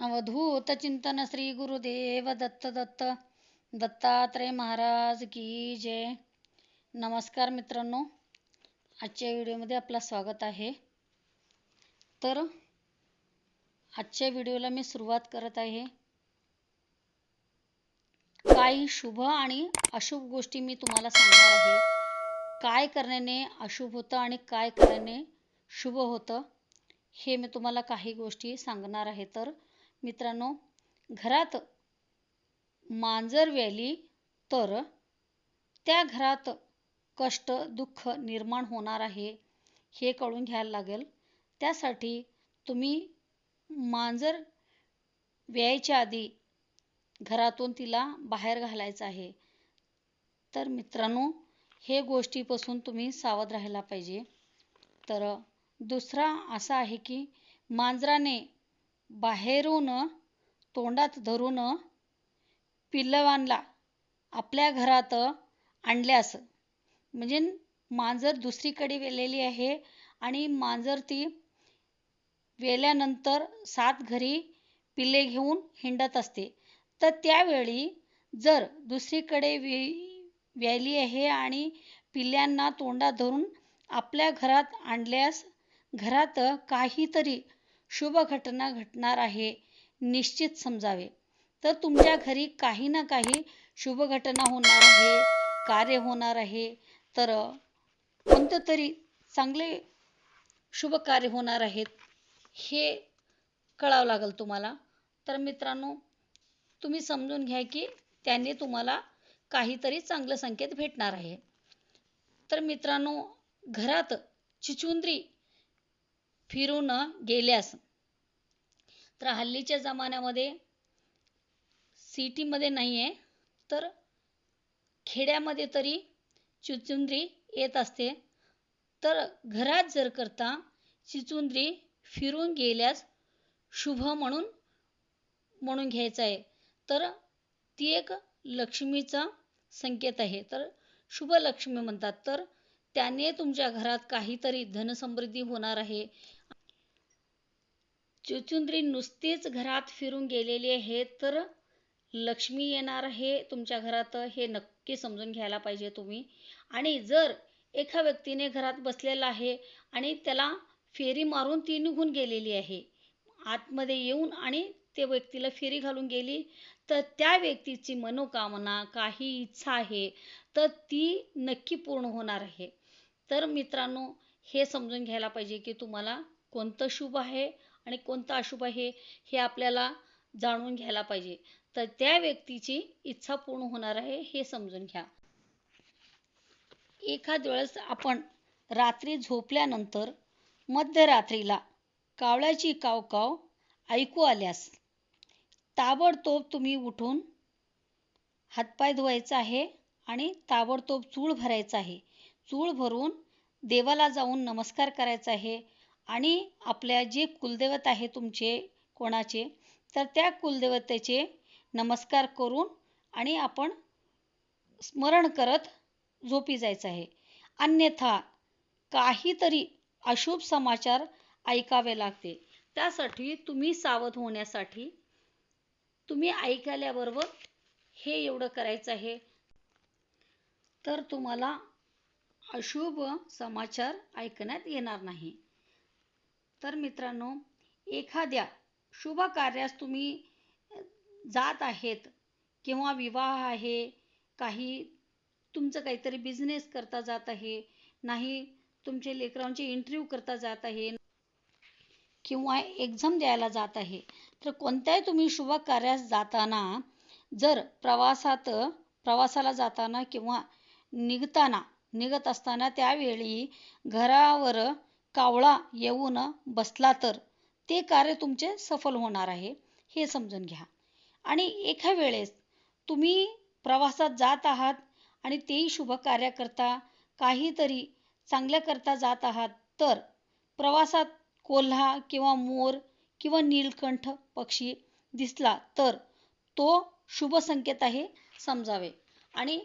अवधूत चिंतन श्री गुरुदेव दत्त दत्त. दत्तात्रय महाराज की जय. नमस्कार मित्रांनो आजच्या व्हिडिओमध्ये आपलं स्वागत आहे. तर आजच्या व्हिडिओला मी सुरुवात करत आहे. काही शुभ आणि अशुभ गोष्टी मी तुम्हाला सांगणार आहे. काय करण्याने अशुभ होतं आणि काय करण्याने शुभ होतं हे मी तुम्हाला काही गोष्टी सांगणार आहे. तर मित्रांनो घरात मांजर व्याली तर त्या घरात कष्ट दुःख निर्माण होणार आहे हे कळून घ्यायला लागेल. त्यासाठी तुम्ही मांजर व्यायच्या आधी घरातून तिला बाहेर घालायचं आहे. तर मित्रांनो हे गोष्टीपासून तुम्ही सावध राहायला पाहिजे. तर दुसरा असा आहे की मांजराने बाहेरून तोंडात धरून पिल्लवांना आपल्या घरात आणल्यास म्हणजे मांजर दुसरीकडे वेलेली आहे आणि मांजर ती वेल्यानंतर सात घरी पिल्ले घेऊन हिंडत असते. तर त्यावेळी जर दुसरीकडे वे व्याली आहे आणि पिल्ल्यांना तोंडात धरून आपल्या घरात आणल्यास घरात काहीतरी शुभ घटना घटणार आहे निश्चित समजावे. तर तुमच्या घरी काही ना काही शुभ घटना होणार आहे कार्य होणार आहे तर कोणतं तरी चांगले शुभ कार्य होणार आहेत हे कळावं लागेल तुम्हाला. तर मित्रांनो तुम्ही समजून घ्या की त्याने तुम्हाला काहीतरी चांगलं संकेत भेटणार आहे. तर मित्रांनो घरात चिचुंद्री फिरून गेल्यास तर हल्लीच्या जमान्यामध्ये सिटीमध्ये नाही आहे तर खेड्यामध्ये तरी चिचुंद्री येत असते. तर घरात जर करता चिचुंद्री फिरून गेल्यास शुभ म्हणून म्हणून घ्यायचं आहे. तर ती एक लक्ष्मीचा संकेत आहे. तर शुभ लक्ष्मी म्हणतात. तर त्याने तुमच्या घरात काहीतरी धनसमृद्धी होणार आहे. चुचुंद्री नुसतीच घरात फिरून गेलेली आहे तर लक्ष्मी येणार आहे तुमच्या घरात हे नक्की समजून घ्यायला पाहिजे तुम्ही. आणि जर एका व्यक्तीने घरात बसलेला आहे आणि त्याला फेरी मारून ती निघून गेलेली आहे आतमध्ये येऊन आणि ते व्यक्तीला फेरी घालून गेली तर त्या व्यक्तीची मनोकामना काही इच्छा आहे तर ती नक्की पूर्ण होणार आहे. तर मित्रांनो हे समजून घ्यायला पाहिजे की तुम्हाला कोणतं शुभ आहे आणि कोणतं अशुभ आहे हे आपल्याला जाणून घ्यायला पाहिजे. तर त्या व्यक्तीची इच्छा पूर्ण होणार आहे हे समजून घ्या. एखाद वेळेस आपण रात्री झोपल्यानंतर मध्यरात्रीला कावळ्याची कावकाव ऐकू आल्यास ताबडतोब तुम्ही उठून हातपाय धुवायचा आहे आणि ताबडतोब चूळ भरायचा आहे. चूळ भरून देवाला जाऊन नमस्कार करायचा आहे. आणि आपल्या जे कुलदैवत आहे तुमचे कोणाचे तर त्या कुलदेवतेचे नमस्कार करून आणि आपण स्मरण करत झोपी जायचं आहे. अन्यथा काहीतरी अशुभ समाचार ऐकावे लागते. त्यासाठी तुम्ही सावध होण्यासाठी तुम्ही ऐकल्याबरोबर हे एवढं करायचं आहे. तर तुम्हाला अशुभ समाचार ऐकण्यात येणार नाही. तर मित्रांनो एखाद्या शुभ कार्यास तुम्ही जात आहेत किंवा विवाह आहे काही तुमचं काहीतरी बिझनेस करता जात आहे नाही तुमचे लेकरांचे इंटरव्ह्यू करता जात आहे किंवा एक्झाम द्यायला जात आहे तर कोणत्याही तुम्ही शुभ कार्यास जाताना जर प्रवासात प्रवासाला जाताना किंवा निघताना निघत असताना त्यावेळी घरावर कावळा येऊन बसला तर ते कार्य तुमचे सफल होणार आहे हे समजून घ्या. आणि एका वेळेस तुम्ही प्रवासात जात आहात आणि तेही शुभ कार्य करता काहीतरी चांगल्या करता जात आहात तर प्रवासात कोल्हा किंवा मोर किंवा नीलकंठ पक्षी दिसला तर तो शुभ संकेत आहे समजावे. आणि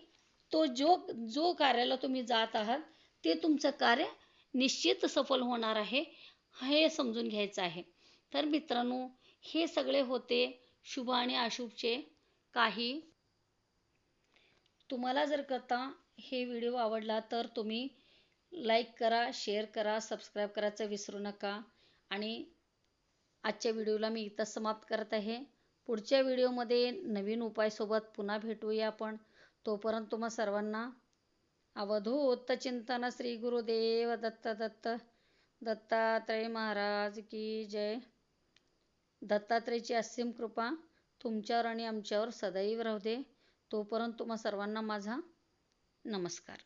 तो जो जो कार्याला तुम्ही जात आहात ते तुमचं कार्य निश्चित सफल होणार आहे हे समजून घ्यायचं आहे. तर मित्रांनो हे सगळे होते शुभ आणि अशुभचे. काही तुम्हाला जर कथा हे व्हिडिओ आवडला तर तुम्ही लाईक करा शेअर करा सबस्क्राईब करायचं विसरू नका. आणि आजच्या व्हिडिओला मी इथं समाप्त करत आहे. पुढच्या व्हिडिओमध्ये नवीन उपायसोबत पुन्हा भेटूया आपण. तोपर्यंत तुम्हा सर्वांना अवधूत चिंतन श्री गुरुदेव दत्त दत्त दत्तात्रय महाराज की जय. दत्तात्रयची असीम कृपा तुमच्यावर आणि आमच्यावर सदैव राहू दे. तोपर्यंत तुम्हा सर्वांना माझा नमस्कार.